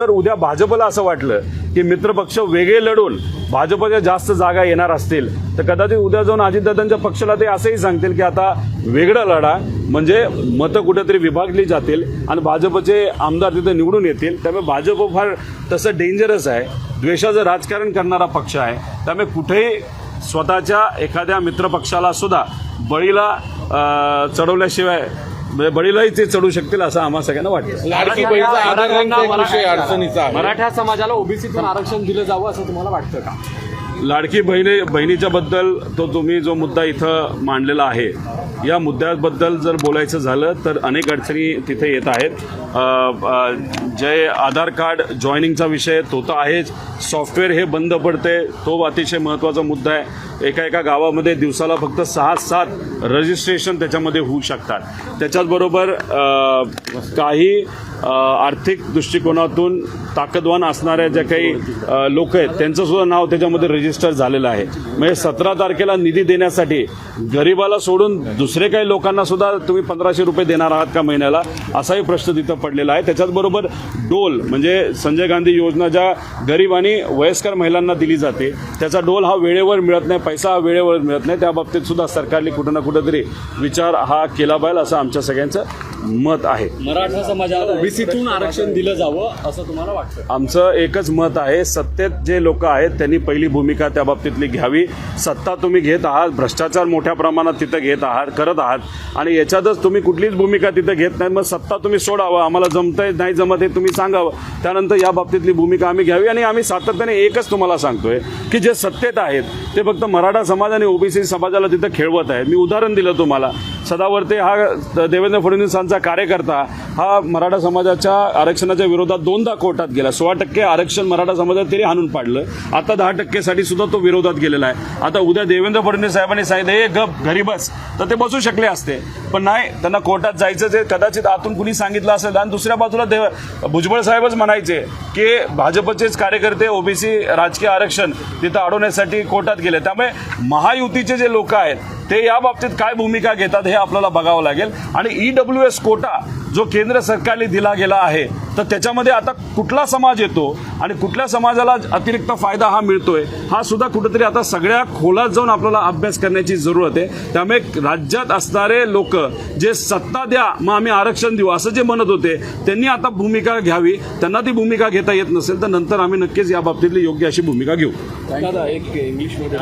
तर उद्या भाजपला असं वाटलं की मित्रपक्ष वेगळे लढून भाजपच्या जास्त जागा येणार असतील. तर कदाचित उद्या जाऊन अजितदादांच्या पक्षाला ते असंही सांगतील की आता वेगळं लढा म्हणजे मतं कुठेतरी विभागली जातील आणि भाजपचे आमदार तिथे निवडून येतील. त्यामुळे भाजप फार तसं डेंजरस आहे. द्वेषाचं राजकारण करणारा पक्ष आहे. त्यामुळे कुठेही स्वतःच्या एखाद्या मित्रपक्षाला सुद्धा बळीला चढवल्याशिवाय म्हणजे बळीलाही ते चढू शकतील असं आम्हा सगळ्यांना वाटतं. लाडकी बहीणचा आधारांचा एक विषय मराठा- अडचणीचा. आहे मराठा समाजाला ओबीसीतून आरक्षण दिलं जावं असं तुम्हाला वाटतं का? लाडकी बहिणी बहिणीच्याबद्दल तो तुम्ही जो मुद्दा इथं मांडलेला आहे या मुद्द्याबद्दल जर बोलायचं झालं तर अनेक अडचणी तिथे येत आहेत. जे आधार कार्ड जॉईनिंगचा विषय तो तर आहेच. सॉफ्टवेअर हे बंद पडते तो अतिशय महत्त्वाचा मुद्दा आहे. एका एका गावामध्ये दिवसाला फक्त सहा सात रजिस्ट्रेशन त्याच्यामध्ये होऊ शकतात. त्याच्याचबरोबर काही आर्थिक दृष्टिकोनातून ताकदवान असणाऱ्या ज्या काही लोक आहेत त्यांचं सुद्धा नाव त्याच्यामध्ये रजिस्टर झालेलं आहे. म्हणजे सतरा तारखेला निधी देण्यासाठी गरिबाला सोडून दुसरे काही लोकांना सुद्धा तुम्ही पंधराशे रुपये देणार आहात का महिन्याला असाही प्रश्न तिथं पडलेला आहे. त्याच्याचबरोबर डोल म्हणजे संजय गांधी योजना ज्या गरीब आणि वयस्कर महिलांना दिली जाते त्याचा डोल हा वेळेवर मिळत नाही पैसा हा वेळेवर मिळत नाही. त्या बाबतीत सुद्धा सरकारने कुठं ना कुठंतरी विचार हा केला पाहिजे असं आमच्या सगळ्यांचं मत आहे. मराठा समाजाला ओबीसीतून आरक्षण दिलं जावं असं तुम्हाला वाटतं? आमचं एकच मत आहे सत्तेत जे लोक आहेत त्यांनी पहिली भूमिका त्या बाबतीतली घ्यावी. सत्ता तुम्ही घेत आहात भ्रष्टाचार मोठ्या प्रमाणात तिथं घेत आहात करत आहात. आणि याच्यातच तुम्ही कुठलीच भूमिका तिथं घेत नाही मग सत्ता तुम्ही सोडावं आम्हाला जमतंय नाही जमत हे तुम्ही सांगावं. त्यानंतर या बाबतीतली भूमिका आम्ही घ्यावी आणि आम्ही सातत्याने एकच तुम्हाला सांगतोय की जे सत्तेत आहेत ते फक्त मराठा समाज आणि ओबीसी समाजाला तिथं खेळवत आहेत. मी उदाहरण दिलं तुम्हाला. सदावर्ते हा देवेंद्र फडणवीसांचा कार्यकर्ता हा मराठा समाजाच्या आरक्षणाच्या विरोधात दोनदा कोर्टात गेला. सोळा टक्के आरक्षण मराठा समाजात तरी हाणून पाडलं. आता दहा टक्केसाठी सुद्धा तो विरोधात गेलेला आहे. आता उद्या देवेंद्र फडणवीस साहेबांनी सांगितलं हे गप घरी बस तर ते बसू शकले असते. पण नाही त्यांना कोर्टात जायचं जे कदाचित आतून कुणी सांगितलं असेल आणि दुसऱ्या बाजूला देव भुजबळ साहेबच म्हणायचे की भाजपचेच कार्यकर्ते ओबीसी राजकीय आरक्षण तिथं अडवण्यासाठी कोर्टात गेले. त्यामुळे महायुतीचे जे लोक आहेत ते या बाबतीत काय भूमिका घेतात हे आपल्याला बघावं लागेल. आणि ई डब्ल्यू एस कोटा जो केंद्र सरकारने दिला गेला आहे तर त्याच्यामध्ये आता कुठला समाज येतो आणि कुठल्या समाजाला अतिरिक्त फायदा हा मिळतोय हा सुद्धा कुठेतरी आता सगळ्या खोलात जाऊन आपल्याला अभ्यास करण्याची जरूरत आहे. त्यामुळे राज्यात असणारे लोक जे सत्ता द्या मग आम्ही आरक्षण देऊ असं जे म्हणत होते त्यांनी आता भूमिका घ्यावी त्यांना ती भूमिका घेता येत नसेल तर नंतर आम्ही नक्कीच या बाबतीतली योग्य अशी भूमिका घेऊ. दादा एक इंग्लिशमध्ये